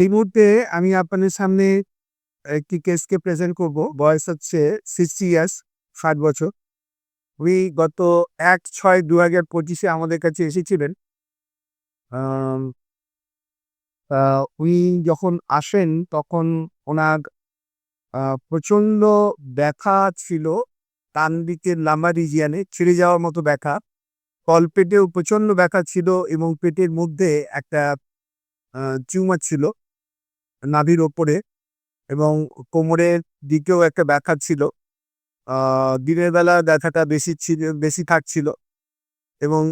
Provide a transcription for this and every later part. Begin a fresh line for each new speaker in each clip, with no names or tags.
এই মুহূর্তে আমি আপনাদের সামনে একটি কেসকে প্রেজেন্ট করব। বয়স হচ্ছে সিক্সটি ইয়ার্স ষাট বছর। উনি গত এক ছয় দু হাজার পঁচিশে আমাদের কাছে এসেছিলেন। উনি যখন আসেন তখন ওনার প্রচণ্ড ব্যথা ছিল ডান দিকের লাম্বার রিজিয়ানে ছিঁড়ে যাওয়ার মতো ব্যথা। তলপেটেও প্রচণ্ড ব্যথা ছিল এবং পেটের মধ্যে একটা টিউমার ছিল। নাভির ওপরে এবং কোমরের দিকেও একটা ব্যথা ছিল। দিনের বেলা ব্যথাটা বেশি ছিল বেশি থাকছিল এবং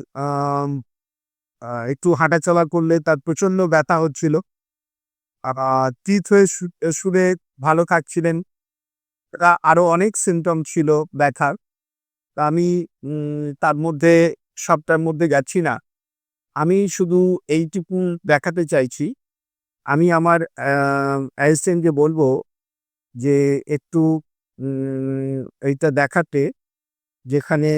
একটু হাঁটাচলা করলে তার প্রচণ্ড ব্যথা হচ্ছিল। তীত হয়ে শুনে ভালো থাকছিলেন। তা আরও অনেক সিমটম ছিল ব্যথার। তা আমি তার মধ্যে সবটার মধ্যে যাচ্ছি না। আমি শুধু এইটুকু দেখাতে চাইছি আমি আমার অ্যাসিস্ট্যান্টকে বলব যে একটু এইটা দেখাতে যেখানে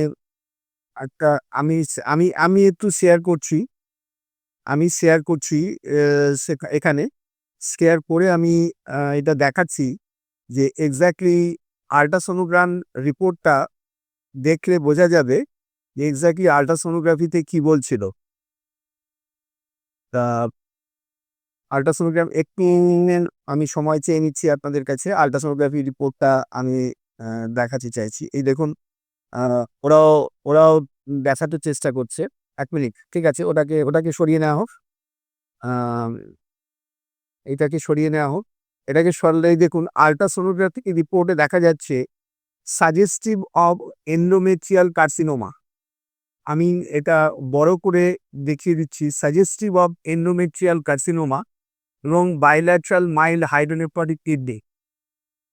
একটা আমি আমি আমি একটু শেয়ার করছি। আমি শেয়ার করছি এখানে। শেয়ার করে আমি এটা দেখাচ্ছি যে এক্স্যাক্টলি আল্ট্রাসোনোগ্রাম রিপোর্টটা দেখলে বোঝা যাবে যে এক্স্যাক্টলি আল্ট্রাসোনোগ্রাফিতে কি বলছিল। তা আল্ট্রাসোনোগ্রাম একটু আমি সময় চেয়ে নিচ্ছি আপনাদের কাছে। আল্ট্রাসোনোগ্রাফি রিপোর্টটা আমি দেখাতে চাইছি। এই দেখুন ওরাও ওরাও দেখাতে চেষ্টা করছে। এক মিনিট, ঠিক আছে, ওটাকে ওটাকে সরিয়ে নেওয়া হোক। এটাকে সরিয়ে নেওয়া হোক। এটাকে সরলেই দেখুন আল্ট্রাসোনোগ্রাফি রিপোর্টে দেখা যাচ্ছে সাজেস্টিভ অব এন্ডোমেট্রিয়াল কার্সিনোমা আমি এটা বড় করে দেখিয়ে দিচ্ছি সাজেস্টিভ অফ এন্ডোমেট্রিয়াল কার্সিনোমা এবং বাইল্যাট্রাল মাইল্ড হাইড্রোনেফ্রটিক কিডনি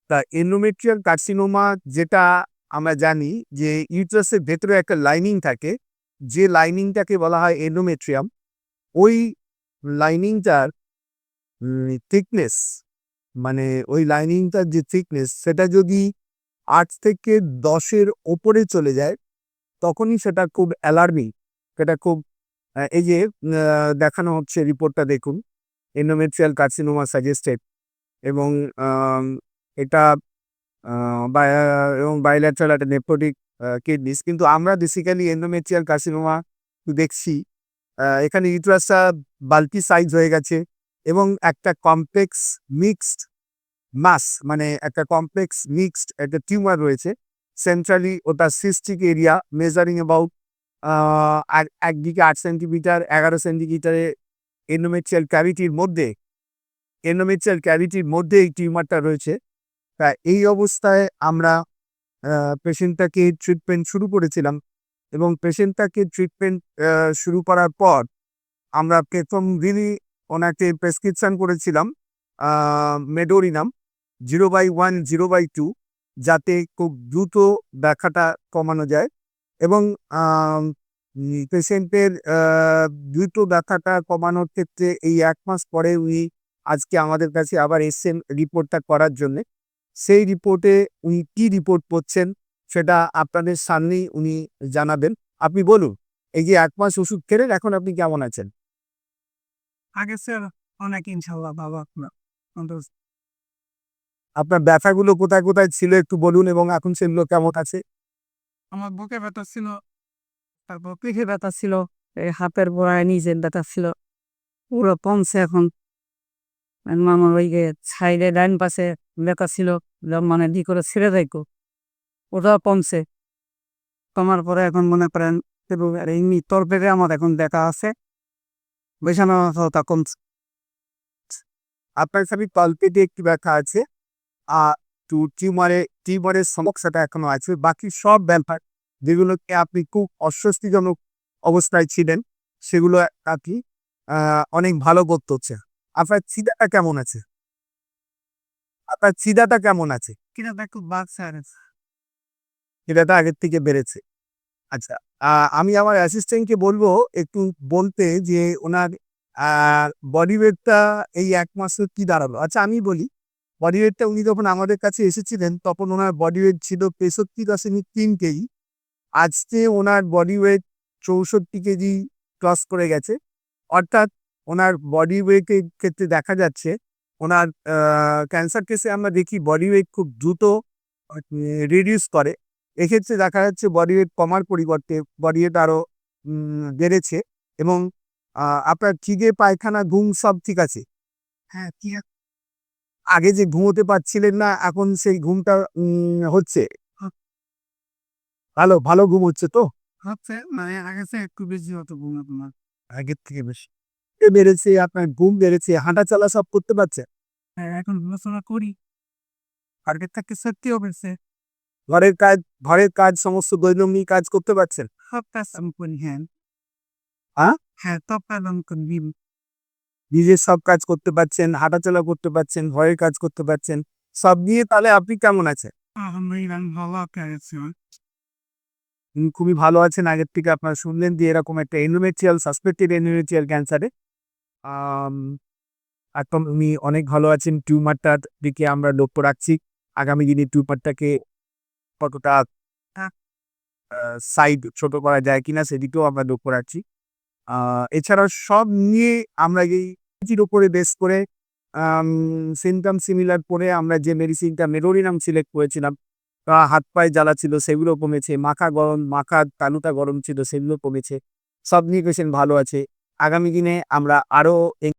তা এন্ডোমেট্রিয়াল কার্সিনোমা যেটা আমরা জানি যে ইউট্রাসের ভেতরে একটা লাইনিং থাকে, যে লাইনিংটাকে বলা হয় এন্ডোমেট্রিয়াম ওই লাইনিংটার থিকনেস মানে ওই লাইনিংটার যে থিকনেস সেটা যদি আট থেকে দশের ওপরে চলে যায়, তখনই সেটা খুব অ্যালার্মিং সেটা খুব এই যে দেখানো হচ্ছে রিপোর্টটা দেখুন। এন্ডোমেট্রিয়াল কার্সিনোমা সাজেস্টেড এবং এটা এবং বাইল্যাট্রাল একটা নেপোটিক কিডনিস কিন্তু আমরা বেসিক্যালি এন্ডোমেট্রিয়াল কার্সিনোমা দেখছি এখানে ইউট্রাসটা বাল্কি সাইজ হয়ে গেছে এবং একটা কমপ্লেক্স মিক্সড মাস মানে একটা কমপ্লেক্স মিক্সড একটা টিউমার রয়েছে সেন্ট্রালি ওটা সিস্টিক এরিয়া মেজারিং অ্যাবাউট একদিকে আট সেন্টিমিটার এগারো সেন্টিমিটারে এন্ডোমেট্রিয়াল ক্যাভিটির মধ্যে এন্ডোমেট্রিয়াল ক্যাভিটির মধ্যে এই টিউমারটা রয়েছে। তা এই অবস্থায় আমরা পেশেন্টটাকে ট্রিটমেন্ট শুরু করেছিলাম এবং পেশেন্টটাকে ট্রিটমেন্ট শুরু করার পর আমরা প্রথম দিনই ওনাকে প্রেসক্রিপশন করেছিলাম medorrhinum zero by one, zero by two যাতে খুব দ্রুত ব্যথাটা কমানো যায় এবং পেশেন্টের দ্রুত ব্যথাটা কমানোর ক্ষেত্রে এই এক মাস পরে উনি আজকে আমাদের কাছে আবার এসছেন রিপোর্টটা করার জন্যে। সেই রিপোর্টে উনি কি রিপোর্ট করছেন সেটা আপনাদের সামনেই উনি জানাবেন। আপনি বলুন এই যে এক মাস ওষুধ খেলেন এখন আপনি কেমন আছেন?
আগে স্যার অনেক ইনশাল্লাহ বাবা আপনার।
আপনার ব্যথাগুলো কোথায় কোথায় ছিল একটু বলুন এবং এখন সেগুলো কেমন আছে?
আমার বুকে ব্যথা ছিল তারপর পিঠে ব্যথা ছিল এই হাতের গোড়ায় নিজের ব্যথা ছিল। পুরো কমছে এখন। আমার ওই যে সাইডে ডাইন পাশে ব্যথা ছিল মানে দি করে ছেড়ে যাইতো ওটাও কমছে কমার পরে এখন মনে করেন আর এমনি তরপেটে আমার এখন ব্যথা আছে। বেশানো তা কমছে।
আপনার খালি তলপেটে একটু ব্যথা আছে। আর টিউমারে, টিউমারের সমস্যাটা এখনও আছে। বাকি সব ব্যাপার যেগুলোকে আপনি খুব অস্বস্তিজনক অবস্থায় ছিলেন সেগুলো আপনি অনেক ভালো করতে হচ্ছে আপনার চিদাটা কেমন আছে? আপনার চিদাটা কেমন আছে?
বাড়ছে আর
চিদাটা আগের থেকে বেড়েছে। আচ্ছা আহ, আমি আমার অ্যাসিস্ট্যান্টকে বলব একটু বলতে যে ওনার বডি ওয়েটটা এই এক মাসে কি দাঁড়াল? আচ্ছা আমি বলি বডি ওয়েটটা উনি যখন আমাদের কাছে এসেছিলেন তখন ওনার বডি ওয়েট ছিল তেষট্টি দশমিক তিন কেজি। আজকে ওনার বডি ওয়েট চৌষট্টি কেজি ক্রস করে গেছে। অর্থাৎ ওনার বডি ওয়েটের ক্ষেত্রে দেখা যাচ্ছে, ওনার ক্যান্সার কেসে আমরা দেখি বডি ওয়েট খুব দ্রুত রিডিউস করে। এক্ষেত্রে দেখা যাচ্ছে বডি ওয়েট কমার পরিবর্তে বডি ওয়েট আরও বেড়েছে এবং আপনার খিদে, পায়খানা, ঘুম সব ঠিক আছে।
হ্যাঁ
আগে যে ঘুমোতে পারছিলেন না, এখন সেই ঘুমটা হচ্ছে। ভালো ভালো ঘুম হচ্ছে তো?
হচ্ছে মানে আগে থেকে একটু বেশি হতো ঘুম আপনার।
আগের থেকে বেশি। এ বেড়েছে আপনার ঘুম বেড়েছে হাঁটা চলা সব করতে পারছে?
হ্যাঁ এখন বিবেচনা করি। আগের থেকে সত্যিও বেড়েছে
ঘরের কাজ ঘরের কাজ সমস্ত দৈনন্দিন কাজ করতে পারছেন?
সব কাজ আমি করি হ্যাঁ।
হ্যাঁ?
হ্যাঁ সব কাজ আমি করি
নিজের সব কাজ করতে পারছেন হাঁটাচলা করতে পারছেন ঘরের কাজ করতে পারছেন। সব নিয়ে তাহলে আপনি কেমন আছেন?
আলহামদুলিল্লাহ ভালো
খুবই ভালো আছেন। আগের থেকে আপনারা শুনলেন যে এরকম একটা এন্ডোমেট্রিয়াল সাসপেক্টেড এন্ডোমেট্রিয়াল ক্যান্সারে এখন উনি অনেক ভালো আছেন। টিউমারটার দিকে আমরা লক্ষ্য রাখছি। আগামী দিনে টিউমারটাকে কতটা সাইড ছোট করা যায় কিনা সেদিকেও আমরা লক্ষ্য রাখছি। এছাড়া সব নিয়ে আমরা এই উপরে বেস করে সিমটাম সিমিলার করে আমরা যে মেডিসিনটা মেরোরিনাম সিলেক্ট করেছিলাম হাত পায়ে জ্বালা ছিল, সেগুলো কমেছে। মাখা গরম, মাখা তালুটা গরম ছিল, সেগুলো কমেছে। সব নিয়ে ভালো আছে। আগামী দিনে আমরা আরও